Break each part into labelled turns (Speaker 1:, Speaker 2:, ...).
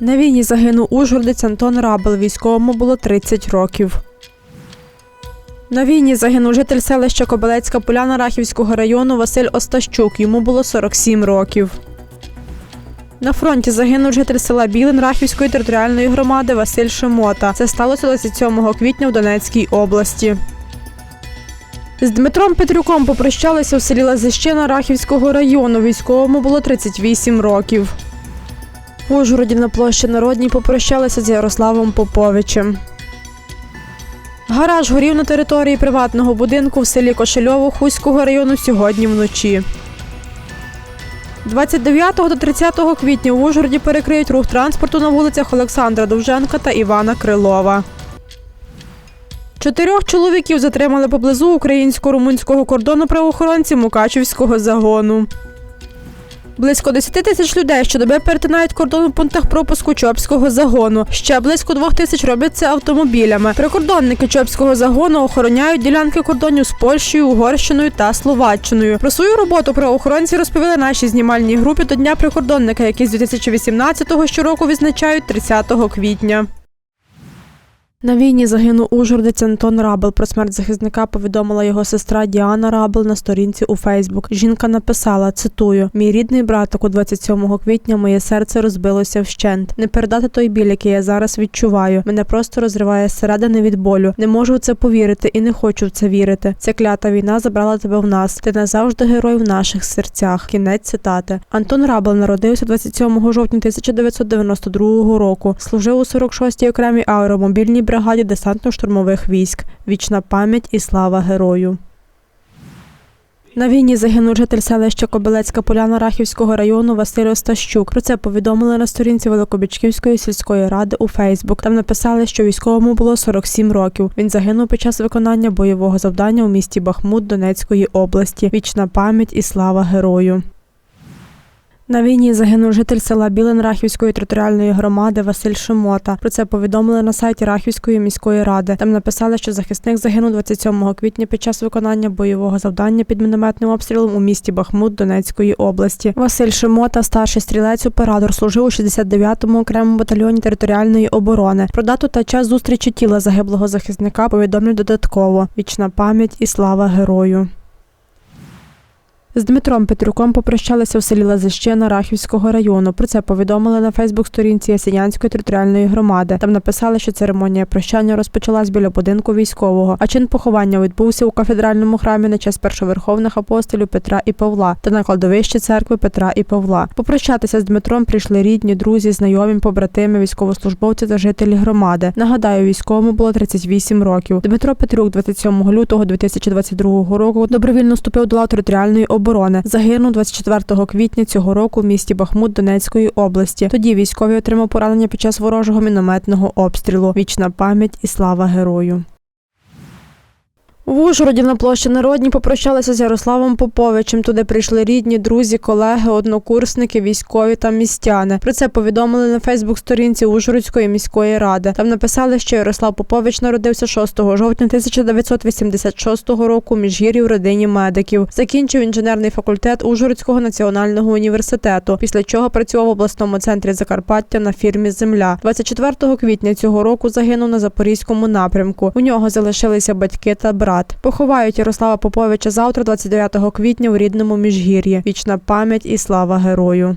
Speaker 1: На війні загинув ужгородець Антон Рабел. Військовому було 30 років. На війні загинув житель селища Кобилецька Поляна Рахівського району Василь Остащук. Йому було 47 років. На фронті загинув житель села Білин Рахівської територіальної громади Василь Шемота. Це сталося 27 квітня в Донецькій області. З Дмитром Петрюком попрощалися в селі Лазищина Рахівського району. Військовому було 38 років. В Ужгороді на площі Народній попрощалися з Ярославом Поповичем. Гараж горів на території приватного будинку в селі Кошельово Хуського району сьогодні вночі. 29 та 30 квітня в Ужгороді перекриють рух транспорту на вулицях Олександра Довженка та Івана Крилова. Чотирьох чоловіків затримали поблизу українсько-румунського кордону правоохоронці Мукачівського загону. Близько 10 тисяч людей щодоби перетинають кордон у пунктах пропуску Чопського загону. Ще близько двох тисяч роблять це автомобілями. Прикордонники Чопського загону охороняють ділянки кордонів з Польщею, Угорщиною та Словаччиною. Про свою роботу правоохоронці розповіли нашій знімальній групі до Дня прикордонника, який з 2018-го щороку відзначають 30 квітня. На війні загинув ужгородець Антон Рабел. Про смерть захисника повідомила його сестра Діана Рабел на сторінці у Фейсбук. Жінка написала: цитую: Мій рідний браток у 27 квітня моє серце розбилося вщент. Не передати той біль, який я зараз відчуваю. Мене просто розриває зсередини від болю. Не можу в це повірити і не хочу в це вірити. Ця клята війна забрала тебе в нас. Ти назавжди герой в наших серцях. Кінець цитати. Антон Рабел народився 27 жовтня 1992 року. Служив у 46-й окремій аеромобільній бригаді десантно-штурмових військ. Вічна пам'ять і слава герою. На війні загинув житель селища Кобилецька Поляна Рахівського району Василь Остащук. Про це повідомили на сторінці Великобічківської сільської ради у Фейсбук. Там написали, що військовому було 47 років. Він загинув під час виконання бойового завдання у місті Бахмут Донецької області. Вічна пам'ять і слава герою. На війні загинув житель села Білин Рахівської територіальної громади Василь Шимота. Про це повідомили на сайті Рахівської міської ради. Там написали, що захисник загинув 27 квітня під час виконання бойового завдання під мінометним обстрілом у місті Бахмут Донецької області. Василь Шимота, старший стрілець оператор, служив у 69-му окремому батальйоні територіальної оборони. Про дату та час зустрічі тіла загиблого захисника повідомлять додатково. Вічна пам'ять і слава герою. З Дмитром Петрюком попрощалися в селі Лазищина Рахівського району. Про це повідомили на Фейсбук-сторінці Ясенянської територіальної громади. Там написали, що церемонія прощання розпочалась біля будинку військового, а чин поховання відбувся у кафедральному храмі на честь першоверховних апостолів Петра і Павла та на кладовищі церкви Петра і Павла. Попрощатися з Дмитром прийшли рідні, друзі, знайомі, побратими, військовослужбовці та жителі громади. Нагадаю, військовому було 38 років. Дмитро Петрюк 27 лютого 2022 року добровільно вступив до лав територіальної оборони. Загинув 24 квітня цього року в місті Бахмут Донецької області. Тоді військовий отримав поранення під час ворожого мінометного обстрілу. Вічна пам'ять і слава герою. В Ужгороді на площі Народній попрощалися з Ярославом Поповичем. Туди прийшли рідні, друзі, колеги, однокурсники, військові та містяни. Про це повідомили на Фейсбук-сторінці Ужгородської міської ради. Там написали, що Ярослав Попович народився 6 жовтня 1986 року в Міжгір'ї в родині медиків. Закінчив інженерний факультет Ужгородського національного університету. Після чого працював в обласному центрі Закарпаття на фірмі Земля. 24 квітня цього року загинув на запорізькому напрямку. У нього залишилися батьки та брат. Поховають Ярослава Поповича завтра, 29 квітня, у рідному міжгір'ї. Вічна пам'ять і слава герою.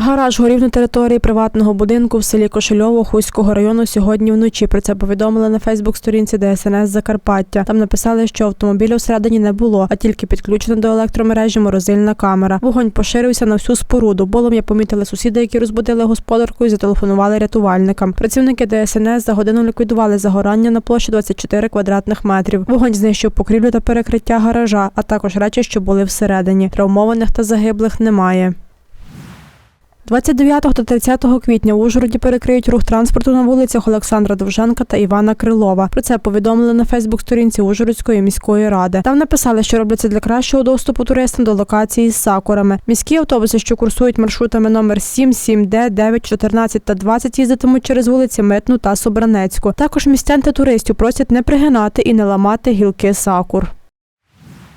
Speaker 1: Гараж горів на території приватного будинку в селі Кошельово Хуського району сьогодні вночі. Про це повідомили на Фейсбук-сторінці ДСНС Закарпаття. Там написали, що автомобіля всередині не було, а тільки підключена до електромережі морозильна камера. Вогонь поширився на всю споруду. Полум'я помітили сусіди, які розбудили господарку і зателефонували рятувальникам. Працівники ДСНС за годину ліквідували загорання на площі 24 квадратних метрів. Вогонь знищив покрівлю та перекриття гаража, а також речі, що були всередині. Травмованих та загиблих немає. 29 та 30 квітня в Ужгороді перекриють рух транспорту на вулицях Олександра Довженка та Івана Крилова. Про це повідомили на Фейсбук-сторінці Ужгородської міської ради. Там написали, що робляться для кращого доступу туристам до локації з сакурами. Міські автобуси, що курсують маршрутами номер 7, 7Д, 9, 14 та 20, їздитимуть через вулиці Митну та Собранецьку. Також містян та туристів просять не пригинати і не ламати гілки сакур.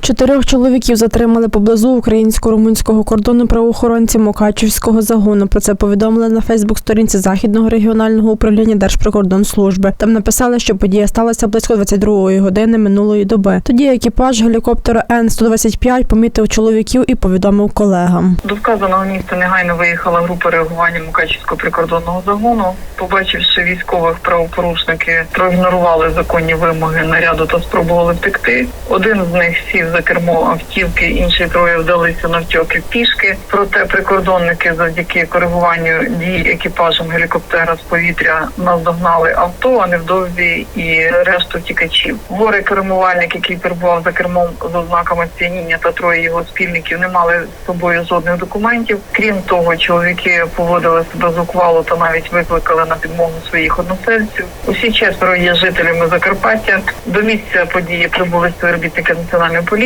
Speaker 1: Чотирьох чоловіків затримали поблизу українсько-румунського кордону правоохоронці Мукачівського загону. Про це повідомили на Фейсбук-сторінці Західного регіонального управління Держприкордонслужби. Там написали, що подія сталася близько 22-ї години минулої доби. Тоді екіпаж гелікоптера Н-125 помітив чоловіків і повідомив колегам.
Speaker 2: До вказаного міста негайно виїхала група реагування Мукачівського прикордонного загону. Побачивши військових правопорушники, проігнорували законні вимоги наряду та спробували втекти. Один з них сів за кермо автівки, інші троє вдалися навтьоки пішки. Проте прикордонники завдяки коригуванню дій екіпажем гелікоптера з повітря наздогнали авто, а невдовзі і решту втікачів. Горе кермувальник, який перебував за кермом з ознаками сп'яніння та троє його спільників, не мали з собою жодних документів. Крім того, чоловіки поводили себе зухвало та навіть викликали на підмогу своїх односельців. Усі четверо є жителями Закарпаття. До місця події прибули співробітники національної поліції.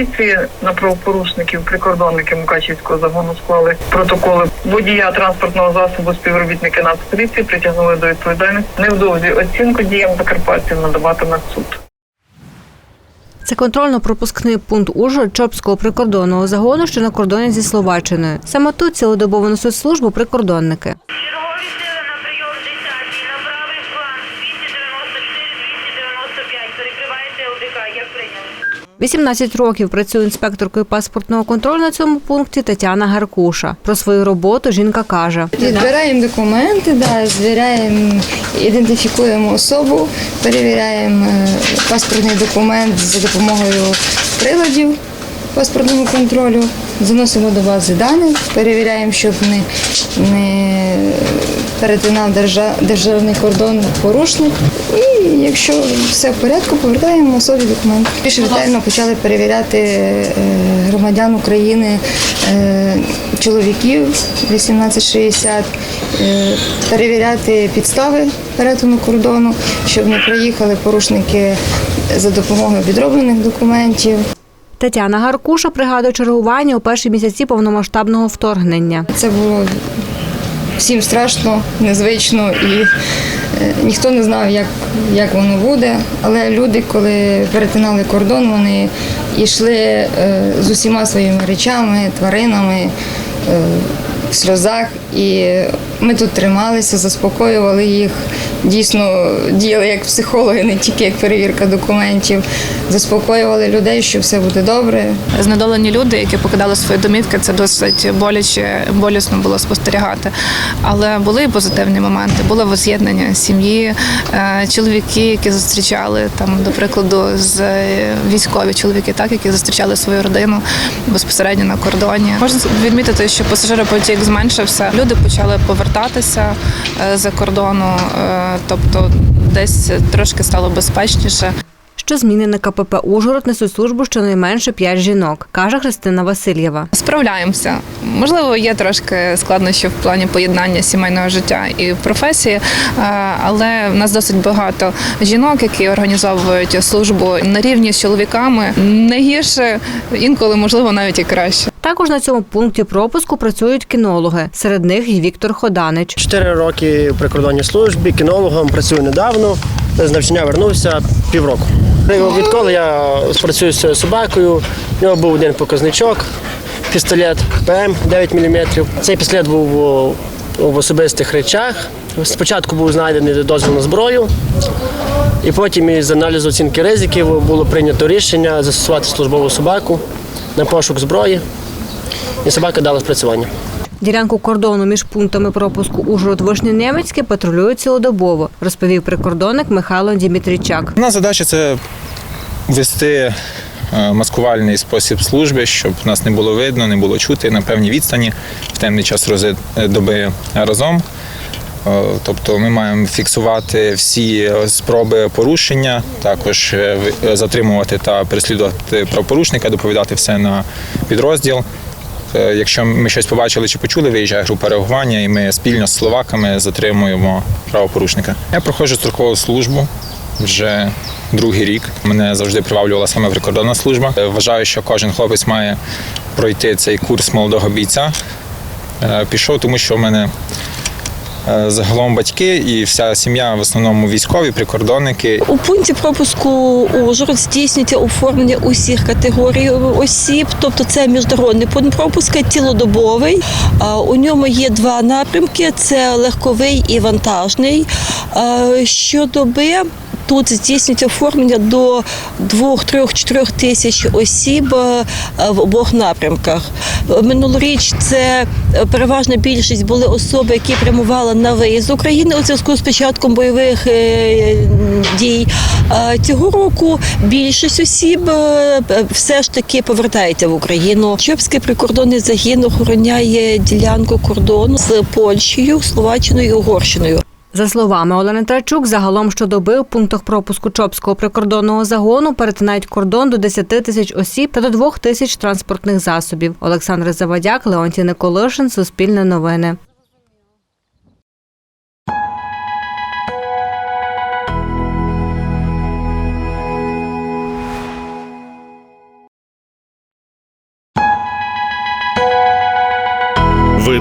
Speaker 2: На правопорушників прикордонники Мукачівського загону склали протоколи водія транспортного засобу. Співробітники Нацполіції притягнули до відповідальності. Невдовзі оцінку діям закарпатців надаватиме суд.
Speaker 3: Це контрольно-пропускний пункт Ужгород Чопського прикордонного загону, що на кордоні зі Словаччиною. Саме тут цілодобово несуть службу прикордонники. 18 років працює інспекторкою паспортного контролю на цьому пункті Тетяна Гаркуша. Про свою роботу жінка каже:
Speaker 4: Відбираємо документи, да, звіряємо, ідентифікуємо особу, перевіряємо е, паспортний документ за допомогою приладів паспортного контролю, заносимо до бази даних, перевіряємо, щоб не, не перетинав держа- державний кордон порушник. І якщо все в порядку, повертаємо особі документ. Більш ретельно почали перевіряти е, громадян України, е, чоловіків 1860, е, перевіряти підстави перетину кордону, щоб не приїхали порушники за допомогою підроблених документів.
Speaker 3: Тетяна Гаркуша пригадує чергування у перші місяці повномасштабного вторгнення.
Speaker 4: Це було всім страшно, незвично і е, ніхто не знав, як, як воно буде. Але люди, коли перетинали кордон, вони йшли е, з усіма своїми речами, тваринами е, в сльозах. І ми тут трималися, заспокоювали їх. Дійсно діяли як психологи, не тільки як перевірка документів. Заспокоювали людей, що все буде добре,
Speaker 5: знедолені люди, які покидали свої домівки, це досить боляче, болісно було спостерігати. Але були і позитивні моменти. Було воз'єднання сім'ї, е, чоловіки, які зустрічали там, до прикладу, з е, військові чоловіки, так які зустрічали свою родину безпосередньо на кордоні. Можна відмітити, що пасажиропотік зменшився. Люди почали повертатися е, за кордону, тобто десь трошки стало безпечніше.
Speaker 3: Що зміни на КПП Ужгород несуть службу щонайменше 5 жінок, каже Христина Васильєва.
Speaker 5: Справляємося. Можливо, є трошки складнощів в плані поєднання сімейного життя і професії, е, але в нас досить багато жінок, які організовують службу на рівні з чоловіками. Не гірше, інколи можливо навіть і краще.
Speaker 3: Також на цьому пункті пропуску працюють кінологи. Серед них і Віктор Ходанич.
Speaker 6: Чотири роки в прикордонній службі, кінологом працюю недавно. З навчання вернувся півроку. Відколи я працюю з цією собакою, в нього був один показничок, пістолет ПМ 9 мм. Цей пістолет був в особистих речах. Спочатку був знайдений дозвіл на зброю, і потім із аналізу оцінки ризиків було прийнято рішення застосувати службову собаку на пошук зброї. І собака дала спрацювання.
Speaker 3: Ділянку кордону між пунктами пропуску Ужгород Вишнє-Немецьке патрулюють цілодобово, розповів прикордонник Михайло Дімітричак.
Speaker 7: У нас задача це вести е, маскувальний спосіб служби, щоб нас не було видно, не було чути на певній відстані в темний час рози доби разом. Е, Тобто ми маємо фіксувати всі спроби порушення, також е, затримувати та переслідувати правопорушника, доповідати все на підрозділ. Е, Якщо ми щось побачили чи почули, виїжджає група реагування, і ми спільно з словаками затримуємо правопорушника. Я проходжу строкову службу вже другий рік. Мене завжди приваблювала саме прикордонна служба. Е, Вважаю, що кожен хлопець має пройти цей курс молодого бійця. Е, Пішов, тому що в мене загалом батьки і вся сім'я в основному військові, прикордонники.
Speaker 8: У пункті пропуску Ужгород здійснюється оформлення усіх категорій осіб, тобто це міжнародний пункт пропуска, цілодобовий. У ньому є два напрямки: це легковий і вантажний. Щодоби тут здійснюється оформлення до 2, 3, 4 тисяч осіб е, в обох напрямках. Минулоріч це е, переважна більшість були особи, які прямували на виїзд України у зв'язку з початком бойових е, дій. Цього року більшість осіб е, все ж таки повертається в Україну. Чопський прикордонний загін охороняє ділянку кордону з Польщею, Словаччиною і Угорщиною.
Speaker 3: За словами Олени Трачук, загалом щодоби у пунктах пропуску Чопського прикордонного загону перетинають кордон до 10 тисяч осіб та до 2 тисяч транспортних засобів. Олександр Завадяк, Леонтій Николишин, Суспільне новини.